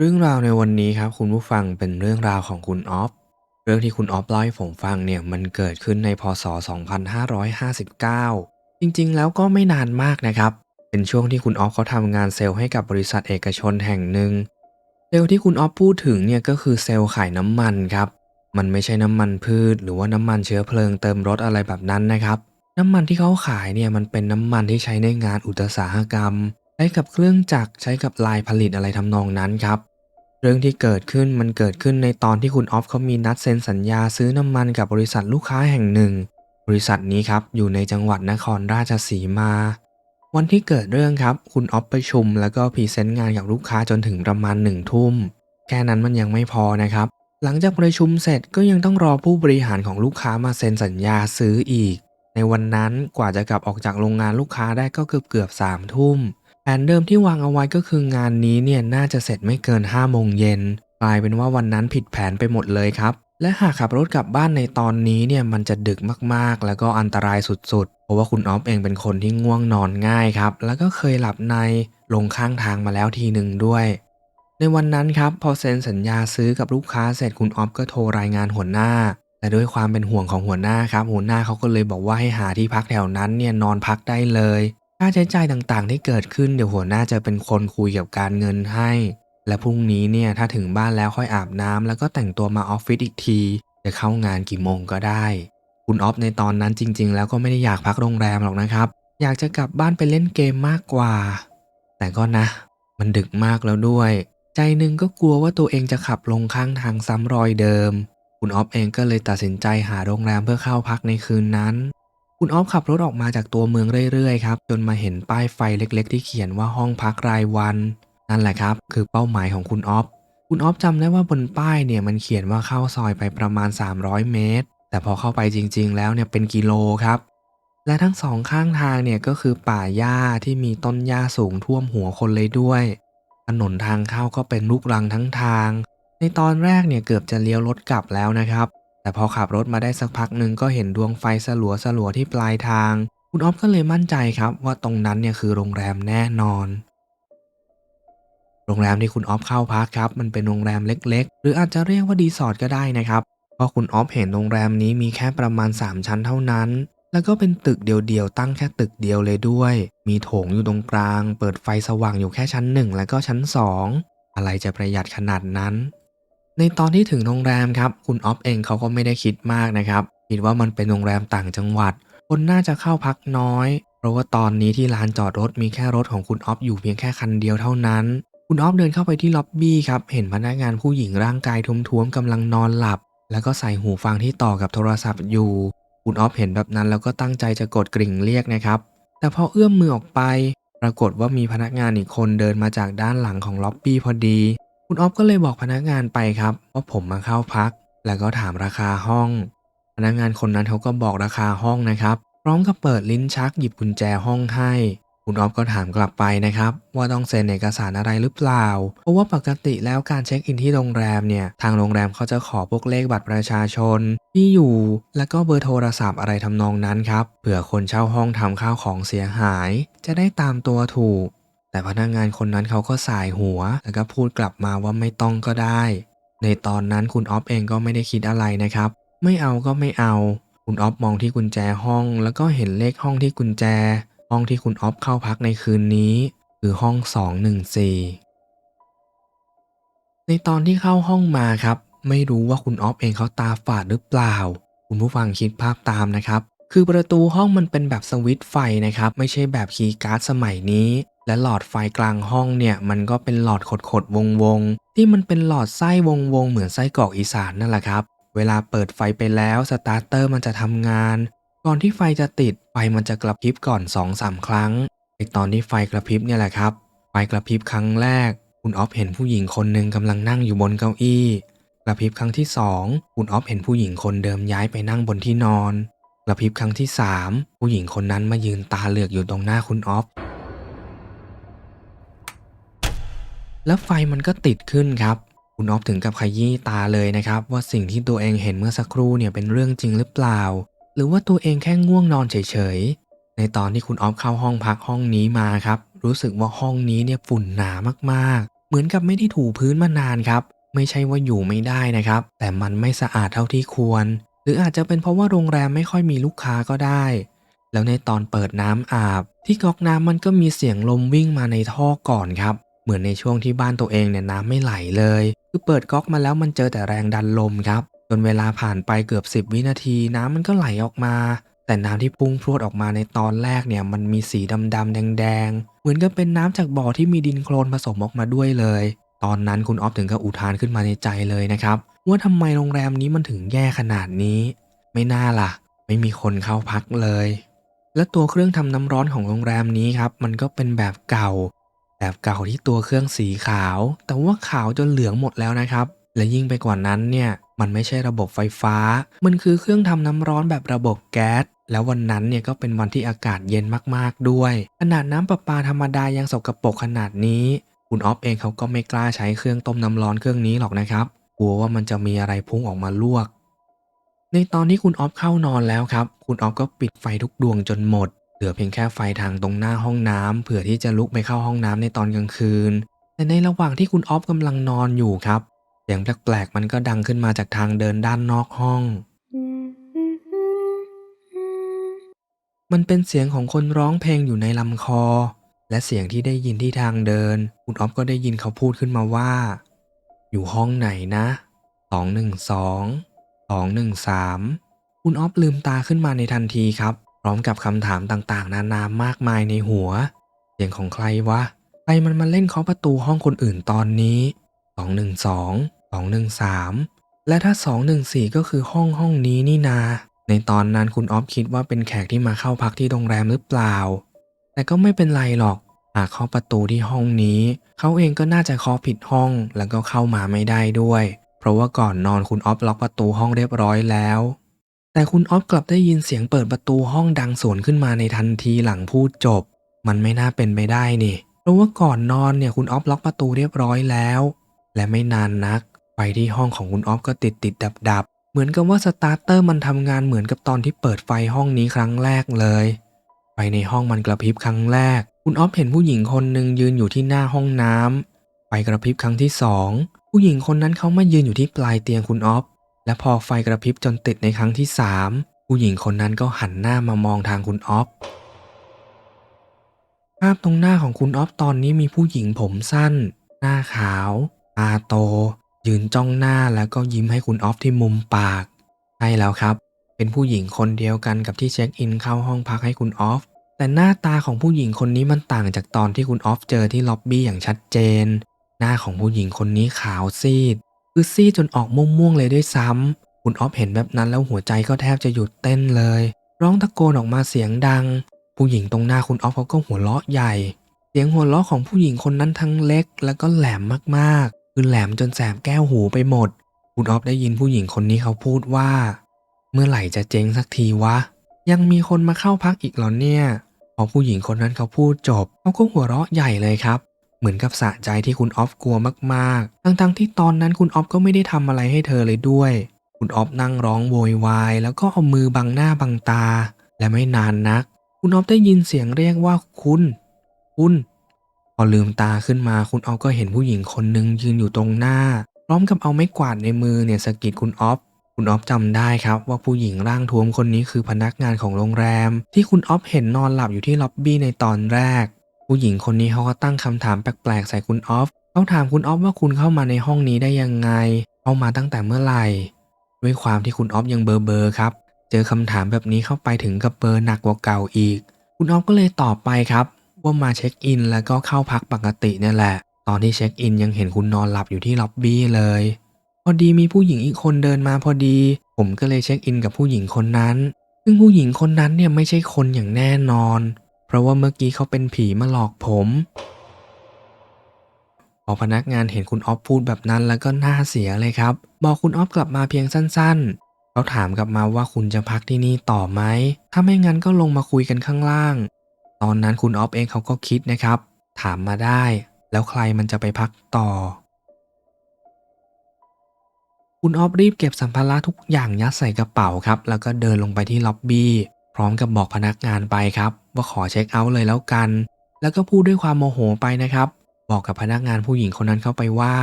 เรื่องราวในวันนี้ครับคุณผู้ฟังเป็นเรื่องราวของคุณออฟ เรื่องที่คุณออฟเล่าให้ผมฟังเนี่ยมันเกิดขึ้นในพศ 2559 จริงๆ แล้วก็ไม่นานมากนะครับ เป็นช่วงที่คุณออฟเขาทำงานเซลล์ให้กับบริษัทเอกชนแห่งหนึ่ง เซลล์ที่คุณออฟพูดถึงเนี่ยก็คือเซลล์ขายน้ำมันครับ มันไม่ใช่น้ำมันพืช หรือว่าน้ำมันเชื้อเพลิงเติมรถอะไรแบบนั้นนะครับ น้ำมันที่เขาขายเนี่ยมันเป็นน้ำมันที่ใช้ในงานอุตสาหกรรม ใช้กับเครื่องจักรใช้กับลายผลิตอะไรทำนองนั้นครับ เรื่องที่เกิดขึ้นมันเกิดขึ้นในตอนที่คุณออฟเขามีนัดเซ็นสัญญาซื้อน้ำมันกับบริษัทลูกค้าแห่งหนึ่ง บริษัทนี้ครับอยู่ในจังหวัดนครราชสีมา วันที่เกิดเรื่องครับ คุณออฟประชุม แล้วก็พรีเซนต์งานกับลูกค้าจนถึงประมาณหนึ่งทุ่มแค่นั้นมันยังไม่พอนะครับ หลังจากประชุมเสร็จก็ยังต้องรอผู้บริหารของลูกค้ามาเซ็นสัญญาซื้ออีก ในวันนั้นกว่าจะกลับออกจากโรงงานลูกค้าได้ก็เกือบเกือบสามทุ่ม แผนเดิมที่วางเอาไว้ก็คืองานนี้เนี่ยน่าจะเสร็จไม่เกิน5้าโมงเย็นกลายเป็นว่าวันนั้นผิดแผนไปหมดเลยครับ และหากขับรถกลับบ้านในตอนนี้เนี่ยมันจะดึกมากๆ แล้วก็อันตรายสุดๆ เพราะว่าคุณออฟเองเป็นคนที่ง่วงนอนง่ายครับ แล้วก็เคยหลับในลงข้างทางมาแล้วทีหนึ่งด้วย ในวันนั้นครับพอเซ็นสัญญาซื้อกับลูกค้าเสร็จคุณออฟก็โทรรายงานหัวหน้า แต่ด้วยความเป็นห่วงของหัวหน้าครับหัวหน้าเขาก็เลยบอกว่าให้หาที่พักแถวนั้นเนี่ยนอนพักได้เลย ค่าใช้จ่ายต่างๆ ที่เกิดขึ้นเดี๋ยวหัวหน้าจะเป็นคนคุยกับการเงินให้ และพรุ่งนี้เนี่ยถ้าถึงบ้านแล้วค่อยอาบน้ำแล้วก็แต่งตัวมาออฟฟิศอีกที จะเข้างานกี่โมงก็ได้ คุณออฟในตอนนั้นจริง ๆ แล้วก็ไม่ได้อยากพักโรงแรมหรอกนะครับ อยากจะกลับบ้านไปเล่นเกมมากกว่า แต่ก็นะ มันดึกมากแล้วด้วย ใจหนึ่งก็กลัวว่าตัวเองจะขับลงข้างทางซ้ำรอยเดิม คุณออฟเองก็เลยตัดสินใจหาโรงแรมเพื่อเข้าพักในคืนนั้น คุณออฟขับรถออกมาจากตัวเมืองเรื่อยๆครับจนมาเห็นป้ายไฟเล็กๆ ที่เขียนว่าห้องพักรายวัน นั่นแหละครับ คือเป้าหมายของคุณออฟคุณออฟจำได้ว่าบนป้ายเนี่ยมันเขียนว่าเข้าซอยไปประมาณ 300 เมตร แต่พอเข้าไปจริง ๆ แล้วเนี่ยเป็นกิโลครับ และทั้งสองข้างทางเนี่ยก็คือป่าหญ้าที่มีต้นหญ้าสูงท่วมหัวคนเลยด้วยถนนทางเข้าก็เป็นลูกรังทั้งทาง ในตอนแรกเนี่ยเกือบจะเลี้ยวรถกลับแล้วนะครับ แต่พอขับรถมาได้สักพักหนึ่งก็เห็นดวงไฟสลัวสลัวที่ปลายทาง คุณออฟก็เลยมั่นใจครับว่าตรงนั้นเนี่ยคือโรงแรมแน่นอน โรงแรมที่คุณออฟเข้าพักครับมันเป็นโรงแรมเล็ก ๆ หรืออาจจะเรียกว่ารีสอร์ทก็ได้นะครับเพราะคุณออฟเห็นโรงแรมนี้มีแค่ประมาณ 3 ชั้นเท่านั้น แล้วก็เป็นตึกเดียวๆตั้งแค่ตึกเดียวเลยด้วย มีโถงอยู่ตรงกลาง เปิดไฟสว่างอยู่แค่ชั้น 1 แล้วก็ชั้น 2 อะไรจะประหยัดขนาดนั้น ในตอนที่ถึงโรงแรมครับคุณออฟเองเขาก็ไม่ได้คิดมากนะครับคิดว่ามันเป็นโรงแรมต่างจังหวัด คนน่าจะเข้าพักน้อย เพราะว่าตอนนี้ที่ลานจอดรถมีแค่รถของคุณออฟอยู่เพียงแค่คันเดียวเท่านั้น คุณออฟเดินเข้าไปที่ล็อบบี้ครับเห็นพนักงานผู้หญิงร่างกายท้วมๆกำลังนอนหลับ แล้วก็ใส่หูฟังที่ต่อกับโทรศัพท์อยู่ คุณออฟเห็นแบบนั้นแล้วก็ตั้งใจจะกดกริ่งเรียกนะครับ แต่พอเอื้อมมือออกไป ปรากฏว่ามีพนักงานอีกคนเดินมาจากด้านหลังของล็อบบี้พอดี คุณออฟก็เลยบอกพนักงานไปครับว่าผมมาเข้าพัก แล้วก็ถามราคาห้อง พนักงานคนนั้นเขาก็บอกราคาห้องนะครับ พร้อมกับเปิดลิ้นชักหยิบกุญแจห้องให้ คุณออฟก็ถามกลับไปนะครับ ว่าต้องเซ็นเอกสารอะไรหรือเปล่า เพราะว่าปกติแล้วการเช็คอินที่โรงแรมเนี่ย ทางโรงแรมเขาจะขอพวกเลขบัตรประชาชน ที่อยู่ แล้วก็เบอร์โทรศัพท์อะไรทำนองนั้นครับ เผื่อคนเช่าห้องทำข้าวของเสียหาย จะได้ตามตัวถูก แต่พนักงานคนนั้นเขาก็สายหัว แล้วก็พูดกลับมาว่าไม่ต้องก็ได้ ในตอนนั้นคุณออฟเองก็ไม่ได้คิดอะไรนะครับ ไม่เอาก็ไม่เอา คุณออฟมองที่กุญแจห้อง แล้วก็เห็นเลขห้องที่กุญแจ ห้องที่คุณออฟเข้าพักในคืนนี้ คือห้อง 214 ในตอนที่เข้าห้องมาครับ ไม่รู้ว่าคุณออฟเองเขาตาฝาดหรือเปล่า คุณผู้ฟังคิดภาพตามนะครับ คือประตูห้องมันเป็นแบบสวิตช์ไฟนะครับ ไม่ใช่แบบคีย์การ์ดสมัยนี้ และหลอดไฟกลางห้องเนี่ยมันก็เป็นหลอดขดๆวงๆที่มันเป็นหลอดไส้วงๆเหมือนไส้กรอกอีสานนั่นแหละครับ เวลาเปิดไฟไปแล้วสตาร์เตอร์มันจะทำงาน ก่อนที่ไฟจะติดไฟมันจะกระพริบก่อน2-3ครั้งไอตอนที่ไฟกระพริบเนี่ยแหละครับ ไฟกระพริบครั้งแรก คุณออฟเห็นผู้หญิงคนหนึ่งกำลังนั่งอยู่บนเก้าอี้ กระพริบครั้งที่สองคุณออฟเห็นผู้หญิงคนเดิมย้ายไปนั่งบนที่นอน กระพริบครั้งที่สามผู้หญิงคนนั้นมายืนตาเหลือกอยู่ตรงหน้าคุณออฟ แล้วไฟมันก็ติดขึ้นครับ คุณออฟถึงกับขยี้ตาเลยนะครับ ว่าสิ่งที่ตัวเองเห็นเมื่อสักครู่เนี่ยเป็นเรื่องจริงหรือเปล่า หรือว่าตัวเองแค่ง่วงนอนเฉยๆ ในตอนที่คุณออฟเข้าห้องพักห้องนี้มาครับ รู้สึกว่าห้องนี้เนี่ยฝุ่นหนามากๆ เหมือนกับไม่ได้ถูพื้นมานานครับ ไม่ใช่ว่าอยู่ไม่ได้นะครับ แต่มันไม่สะอาดเท่าที่ควร หรืออาจจะเป็นเพราะว่าโรงแรมไม่ค่อยมีลูกค้าก็ได้แล้วในตอนเปิดน้ำอาบ ที่ก๊อกน้ำมันก็มีเสียงลมวิ่งมาในท่อก่อนครับ เหมือนในช่วงที่บ้านตัวเองเนี่ยน้ำไม่ไหลเลย คือเปิดก๊อกมาแล้วมันเจอแต่แรงดันลมครับจนเวลาผ่านไปเกือบ 10 วินาทีน้ำมันก็ไหลออกมา แต่น้ำที่พุ่งพรวดออกมาในตอนแรกเนี่ยมันมีสีดำๆแดงๆ เหมือนกับเป็นน้ำจากบ่อที่มีดินโคลนผสมออกมาด้วยเลย ตอนนั้นคุณออฟถึงกับอุทานขึ้นมาในใจเลยนะครับ ว่าทำไมโรงแรมนี้มันถึงแย่ขนาดนี้ ไม่น่าล่ะ ไม่มีคนเข้าพักเลย และตัวเครื่องทำน้ำร้อนของโรงแรมนี้ครับ มันก็เป็นแบบเก่า แบบเก่าที่ตัวเครื่องสีขาว แต่ว่าขาวจนเหลืองหมดแล้วนะครับ และยิ่งไปกว่านั้นเนี่ยมันไม่ใช่ระบบไฟฟ้า มันคือเครื่องทำน้ำร้อนแบบระบบแก๊สแล้ววันนั้นเนี่ยก็เป็นวันที่อากาศเย็นมากๆด้วย ขนาดน้ำประปาธรรมดายังสกรปรกขนาดนี้ คุณออฟเองเขาก็ไม่กล้าใช้เครื่องต้มน้ำร้อนเครื่องนี้หรอกนะครับ กลัวว่ามันจะมีอะไรพุ่งออกมาลวก ในตอนที่คุณออฟเข้านอนแล้วครับ คุณออฟก็ปิดไฟทุกดวงจนหมด เหลือเพียงแค่ไฟทางตรงหน้าห้องน้ำเผื่อที่จะลุกไปเข้าห้องน้ำในตอนกลางคืน แต่ในระหว่างที่คุณออฟกำลังนอนอยู่ครับเสียงแปลกๆมันก็ดังขึ้นมาจากทางเดินด้านนอกห้อง มันเป็นเสียงของคนร้องเพลงอยู่ในลำคอ และเสียงที่ได้ยินที่ทางเดิน คุณออฟก็ได้ยินเขาพูดขึ้นมาว่า อยู่ห้องไหนนะ 212 213 คุณออฟลืมตาขึ้นมาในทันทีครับ ร้อมกับคำถามต่างๆ นานามากมายในหัว เสียงของใครวะ ใครมันมาเล่นเคาะประตูห้องคนอื่นตอนนี้ 212 213 และถ้า 214 ก็คือห้องห้องนี้นี่นา ในตอนนั้นคุณออฟคิดว่าเป็นแขกที่มาเข้าพักที่โรงแรมหรือเปล่า แต่ก็ไม่เป็นไรหรอก หากเคาะประตูที่ห้องนี้ เขาเองก็น่าจะเคาะผิดห้องแล้วก็เข้ามาไม่ได้ด้วย เพราะว่าก่อนนอนคุณออฟล็อกประตูห้องเรียบร้อยแล้ว แต่คุณออฟกลับได้ยินเสียงเปิดประตูห้องดังสวนขึ้นมาในทันทีหลังพูดจบ มันไม่น่าเป็นไปได้นี่ เพราะว่าก่อนนอนเนี่ยคุณออฟล็อกประตูเรียบร้อยแล้ว และไม่นานนัก ไฟที่ห้องของคุณออฟก็ติดติดดับดับเหมือนกับว่าสตาร์เตอร์มันทำงานเหมือนกับตอนที่เปิดไฟห้องนี้ครั้งแรกเลยไฟในห้องมันกระพริบครั้งแรก คุณออฟเห็นผู้หญิงคนหนึ่งยืนอยู่ที่หน้าห้องน้ำไฟกระพริบครั้งที่สองผู้หญิงคนนั้นเขามายืนอยู่ที่ปลายเตียงคุณออฟ และพอไฟกระพริบจนติดในครั้งที่สามผู้หญิงคนนั้นก็หันหน้ามามองทางคุณออฟภาพตรงหน้าของคุณออฟตอนนี้มีผู้หญิงผมสั้น หน้าขาวตาโต ยืนจ้องหน้าแล้วก็ยิ้มให้คุณออฟที่มุมปากใช่แล้วครับ เป็นผู้หญิงคนเดียวกันกับที่เช็คอินเข้าห้องพักให้คุณออฟแต่หน้าตาของผู้หญิงคนนี้มันต่างจากตอนที่คุณออฟเจอที่ล็อบบี้อย่างชัดเจน หน้าของผู้หญิงคนนี้ขาวซีด คือซีดจนออกม่วงๆเลยด้วยซ้ำคุณออฟเห็นแบบนั้นแล้วหัวใจก็แทบจะหยุดเต้นเลย ร้องตะโกนออกมาเสียงดัง ผู้หญิงตรงหน้าคุณออฟเขาก็หัวเราะใหญ่ เสียงหัวเราะของผู้หญิงคนนั้นทั้งเล็ก แล้วก็แหลมมากๆ คือแหลมจนแสบแก้วหูไปหมด คุณออฟได้ยินผู้หญิงคนนี้เขาพูดว่า เมื่อไหร่จะเจ๊งสักทีวะ ยังมีคนมาเข้าพักอีกเหรอเนี่ยพอผู้หญิงคนนั้นเขาพูดจบเขาก็หัวเราะใหญ่เลยครับ เหมือนกับสะใจที่คุณออฟกลัวมากๆ ทั้งๆที่ตอนนั้นคุณออฟก็ไม่ได้ทำอะไรให้เธอเลยด้วย คุณออฟนั่งร้องโวยวายแล้วก็เอามือบังหน้าบังตา และไม่นานนัก คุณออฟได้ยินเสียงเรียกว่าคุณ คุณ พอลืมตาขึ้นมาคุณออฟก็เห็นผู้หญิงคนหนึ่งยืนอยู่ตรงหน้า พร้อมกับเอาไม้กวาดในมือเนี่ยสะกิดคุณออฟคุณออฟจำได้ครับว่าผู้หญิงร่างท้วมคนนี้คือพนักงานของโรงแรม ที่คุณออฟเห็นนอนหลับอยู่ที่ล็อบบี้ในตอนแรก ผู้หญิงคนนี้เขาก็ตั้งคำถามแปลกๆ ใส่คุณออฟเขาถามคุณออฟว่าคุณเข้ามาในห้องนี้ได้ยังไง เข้ามาตั้งแต่เมื่อไหร่ ด้วยความที่คุณออฟยังเบอร์เบอร์ครับ เจอคำถามแบบนี้เข้าไปถึงกับเบอร์หนักกว่าเก่าอีก คุณออฟก็เลยตอบไปครับ ว่ามาเช็คอินแล้วก็เข้าพักปกตินี่แหละ ตอนที่เช็คอินยังเห็นคุณนอนหลับอยู่ที่ล็อบบี้เลย พอดีมีผู้หญิงอีกคนเดินมาพอดี ผมก็เลยเช็คอินกับผู้หญิงคนนั้น ซึ่งผู้หญิงคนนั้นเนี่ยไม่ใช่คนอย่างแน่นอน เพราะว่าเมื่อกี้เขาเป็นผีมาหลอกผมพอพนักงานเห็นคุณออฟพูดแบบนั้นแล้วก็หน้าเสียเลยครับ บอกคุณออฟกลับมาเพียงสั้นๆ เขาถามกลับมาว่าคุณจะพักที่นี่ต่อไหม ถ้าไม่งั้นก็ลงมาคุยกันข้างล่าง ตอนนั้นคุณออฟเองเขาก็คิดนะครับ ถามมาได้ แล้วใครมันจะไปพักต่อ คุณออฟรีบเก็บสัมภาระทุกอย่างยัดใส่กระเป๋าครับ แล้วก็เดินลงไปที่ล็อบบี้ ร้อมกับบอกพนักงานไปครับ ว่าขอเช็คเอาท์เลยแล้วกัน แล้วก็พูดด้วยความโมโหไปนะครับ บอกกับพนักงานผู้หญิงคนนั้นเข้าไปว่า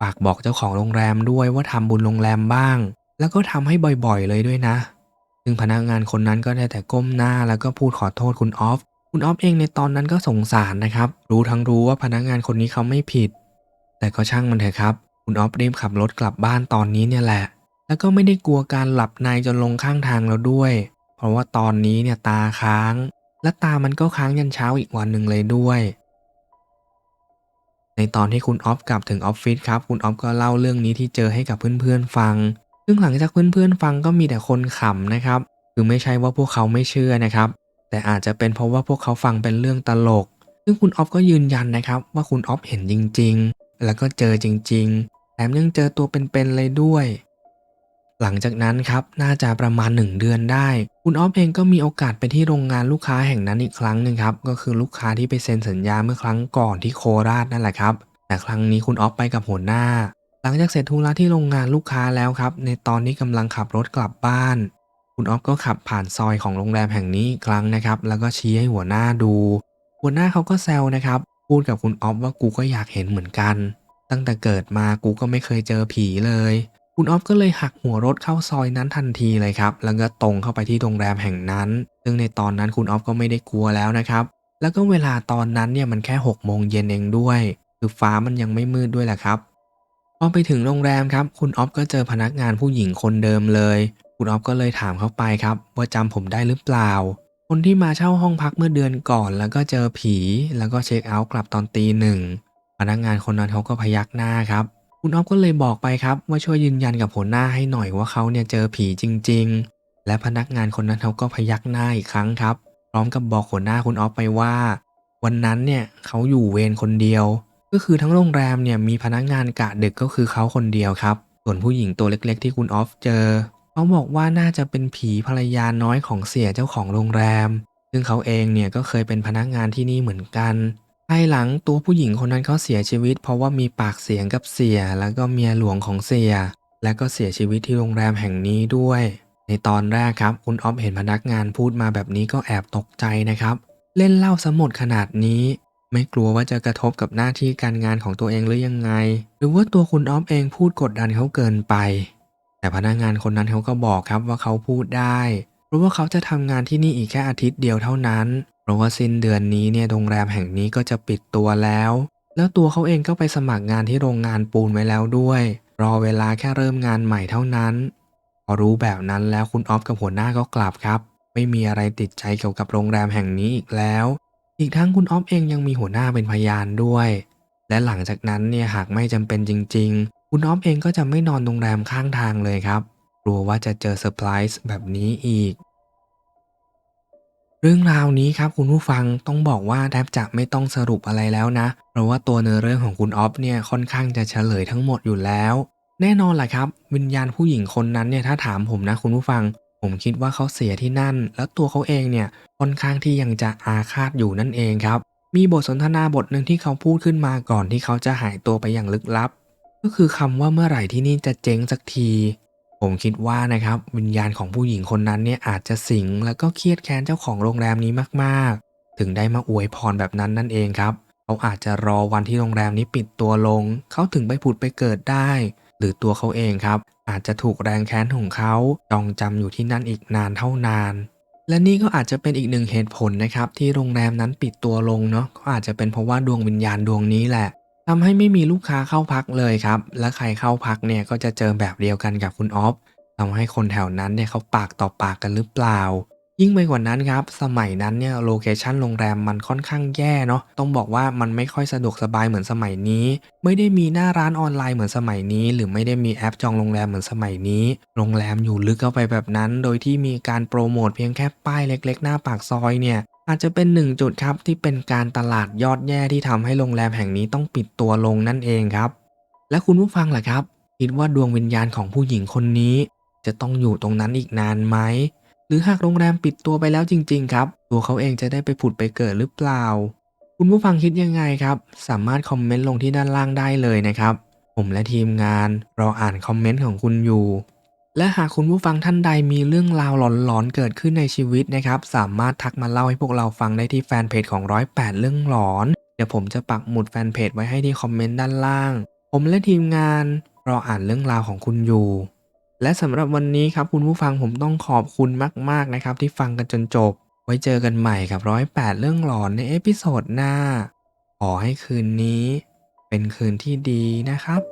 ฝากบอกเจ้าของโรงแรมด้วยว่าทำบุญโรงแรมบ้าง แล้วก็ทำให้บ่อยๆเลยด้วยนะ ซึ่งพนักงานคนนั้นก็ได้แต่ก้มหน้าแล้วก็พูดขอโทษคุณออฟคุณออฟเองในตอนนั้นก็สงสารนะครับ รู้ทั้งรู้ว่าพนักงานคนนี้เขาไม่ผิด แต่ก็ช่างมันเถอะครับคุณออฟรีบขับรถกลับบ้านตอนนี้เนี่ยแหละ แล้วก็ไม่ได้กลัวการหลับในจนลงข้างทางแล้วด้วย ราะว่าตอนนี้เนี่ยตาค้าง และตามันก็ค้างยันเช้าอีกวันหนึ่งเลยด้วย ในตอนที่คุณออฟกลับถึงออฟฟิศครับ คุณออฟก็เล่าเรื่องนี้ที่เจอให้กับเพื่อนๆฟัง ซึ่งหลังจากเพื่อนๆฟังก็มีแต่คนขำนะครับ คือไม่ใช่ว่าพวกเขาไม่เชื่อนะครับ แต่อาจจะเป็นเพราะว่าพวกเขาฟังเป็นเรื่องตลก ซึ่งคุณออฟก็ยืนยันนะครับ ว่าคุณออฟเห็นจริง ๆ แล้วก็เจอจริง ๆ แถมยังเจอตัวเป็นๆเลยด้วย หลังจากนั้นครับน่าจะประมาณ 1 เดือนได้ คุณออฟเองก็มีโอกาสไปที่โรงงานลูกค้าแห่งนั้นอีกครั้งหนึ่งครับก็คือลูกค้าที่ไปเซ็นสัญญาเมื่อครั้งก่อนที่โคราชนั่นแหละครับ แต่ครั้งนี้คุณออฟไปกับหัวหน้า หลังจากเสร็จธุระที่โรงงานลูกค้าแล้วครับในตอนนี้กำลังขับรถกลับบ้าน คุณออฟก็ขับผ่านซอยของโรงแรมแห่งนี้อีกครั้งนะครับแล้วก็ชี้ให้หัวหน้าดู หัวหน้าเขาก็แซวนะครับพูดกับคุณออฟว่ากูก็อยากเห็นเหมือนกัน ตั้งแต่เกิดมากูก็ไม่เคยเจอผีเลย คุณออฟก็เลยหักหัวรถเข้าซอยนั้นทันทีเลยครับ แล้วก็ตรงเข้าไปที่โรงแรมแห่งนั้น ซึ่งในตอนนั้นคุณออฟก็ไม่ได้กลัวแล้วนะครับ แล้วก็เวลาตอนนั้นเนี่ยมันแค่6กโมงเย็นเองด้วย คือฟ้ามันยังไม่มืดด้วยแหละครับ พอไปถึงโรงแรมครับ คุณออฟก็เจอพนักงานผู้หญิงคนเดิมเลย คุณออฟก็เลยถามเขาไปครับ ว่าจำผมได้หรือเปล่า คนที่มาเช่าห้องพักเมื่อเดือนก่อน แล้วก็เจอผี แล้วก็เช็คเอาท์กลับตอนตีหนึ่งพนักงานคนนั้นเขาก็พยักหน้าครับ คุณออฟก็เลยบอกไปครับว่าช่วยยืนยันกับหัวหน้าให้หน่อยว่าเขาเนี่ยเจอผีจริง ๆ และพนักงานคนนั้นเขาก็พยักหน้าอีกครั้งครับ พร้อมกับบอกหัวหน้าคุณออฟไปว่า วันนั้นเนี่ยเขาอยู่เวรคนเดียว ก็คือทั้งโรงแรมเนี่ยมีพนักงานกะดึกก็คือเขาคนเดียวครับ ส่วนผู้หญิงตัวเล็ก ๆ ที่คุณออฟเจอเขาบอกว่าน่าจะเป็นผีภรรยาน้อยของเสียเจ้าของโรงแรม ซึ่งเขาเองเนี่ยก็เคยเป็นพนักงานที่นี่เหมือนกัน ภายหลังตัวผู้หญิงคนนั้นเขาเสียชีวิต เพราะว่ามีปากเสียงกับเสีย แล้วก็เมียหลวงของเสีย และก็เสียชีวิตที่โรงแรมแห่งนี้ด้วย ในตอนแรกครับ คุณออฟเห็นพนักงานพูดมาแบบนี้ก็แอบตกใจนะครับ เล่นเล่าสมดขนาดนี้ ไม่กลัวว่าจะกระทบกับหน้าที่การงานของตัวเองหรือยังไง หรือว่าตัวคุณออฟเองพูดกดดันเขาเกินไป แต่พนักงานคนนั้นเขาก็บอกครับว่าเขาพูดได้ เพราะว่าเขาจะทำงานที่นี่อีกแค่อาทิตย์เดียวเท่านั้น เพราะว่าสิ้นเดือนนี้เนี่ยโรงแรมแห่งนี้ก็จะปิดตัวแล้ว แล้วตัวเขาเองก็ไปสมัครงานที่โรงงานปูนไว้แล้วด้วย รอเวลาแค่เริ่มงานใหม่เท่านั้น พอรู้แบบนั้นแล้วคุณออฟกับหัวหน้าก็กลับครับ ไม่มีอะไรติดใจเกี่ยวกับโรงแรมแห่งนี้อีกแล้ว อีกทั้งคุณออฟเองยังมีหัวหน้าเป็นพยานด้วย และหลังจากนั้นเนี่ยหากไม่จำเป็นจริง ๆ คุณออฟเองก็จะไม่นอนโรงแรมข้างทางเลยครับกลัวว่าจะเจอเซอร์ไพรส์แบบนี้อีก เรื่องราวนี้ครับคุณผู้ฟังต้องบอกว่าแทบจะไม่ต้องสรุปอะไรแล้วนะ เพราะว่าตัวเนื้อเรื่องของคุณออฟเนี่ยค่อนข้างจะเฉลยทั้งหมดอยู่แล้ว แน่นอนแหละครับ วิญญาณผู้หญิงคนนั้นเนี่ยถ้าถามผมนะคุณผู้ฟัง ผมคิดว่าเขาเสียที่นั่น แล้วตัวเขาเองเนี่ยค่อนข้างที่ยังจะอาฆาตอยู่นั่นเองครับ มีบทสนทนาบทหนึ่งที่เขาพูดขึ้นมาก่อนที่เขาจะหายตัวไปอย่างลึกลับ ก็คือคำว่าเมื่อไหร่ที่นี่จะเจ๊งสักที ผมคิดว่านะครับวิญญาณของผู้หญิงคนนั้นเนี่ยอาจจะสิงแล้วก็เครียดแค้นเจ้าของโรงแรมนี้มากๆ ถึงได้มาอวยพรแบบนั้นนั่นเองครับ เขาอาจจะรอวันที่โรงแรมนี้ปิดตัวลง เขาถึงไปผุดไปเกิดได้ หรือตัวเขาเองครับ อาจจะถูกแรงแค้นของเขาจองจำอยู่ที่นั่นอีกนานเท่านาน และนี่ก็อาจจะเป็นอีกหนึ่งเหตุผลนะครับที่โรงแรมนั้นปิดตัวลงเนาะก็อาจจะเป็นเพราะว่าดวงวิญญาณดวงนี้แหละ ทำให้ไม่มีลูกค้าเข้าพักเลยครับ และใครเข้าพักเนี่ยก็จะเจอแบบเดียวกันกับคุณออฟทำให้คนแถวนั้นเนี่ยเขาปากต่อปากกันหรือเปล่า ยิ่งไปกว่านั้นครับ สมัยนั้นเนี่ยโลเคชันโรงแรมมันค่อนข้างแย่เนาะ ต้องบอกว่ามันไม่ค่อยสะดวกสบายเหมือนสมัยนี้ ไม่ได้มีหน้าร้านออนไลน์เหมือนสมัยนี้ หรือไม่ได้มีแอปจองโรงแรมเหมือนสมัยนี้ โรงแรมอยู่ลึกเข้าไปแบบนั้น โดยที่มีการโปรโมทเพียงแค่ป้ายเล็ก ๆ หน้าปากซอยเนี่ย อาจจะเป็นหนึ่งจุดครับที่เป็นการตลาดยอดแย่ที่ทำให้โรงแรมแห่งนี้ต้องปิดตัวลงนั่นเองครับ และคุณผู้ฟังล่ะครับ คิดว่าดวงวิญญาณของผู้หญิงคนนี้ จะต้องอยู่ตรงนั้นอีกนานไหมหรือหากโรงแรมปิดตัวไปแล้วจริง ๆ ครับ ตัวเขาเองจะได้ไปผุดไปเกิดหรือเปล่า คุณผู้ฟังคิดยังไงครับ สามารถคอมเมนต์ลงที่ด้านล่างได้เลยนะครับ ผมและทีมงานรออ่านคอมเมนต์ของคุณอยู่ และหากคุณผู้ฟังท่านใดมีเรื่องราวหลอนๆเกิดขึ้นในชีวิตนะครับ สามารถทักมาเล่าให้พวกเราฟังได้ที่แฟนเพจของร้อยแปดเรื่องหลอน เดี๋ยวผมจะปักหมุดแฟนเพจไว้ให้ที่คอมเมนต์ด้านล่าง ผมและทีมงานรออ่านเรื่องราวของคุณอยู่ และสำหรับวันนี้ครับคุณผู้ฟังผมต้องขอบคุณมากๆนะครับ ที่ฟังกันจนจบ ไว้เจอกันใหม่กับร้อยแปดเรื่องหลอนในเอพิโซดหน้า ขอให้คืนนี้ เป็นคืนที่ดีนะครับ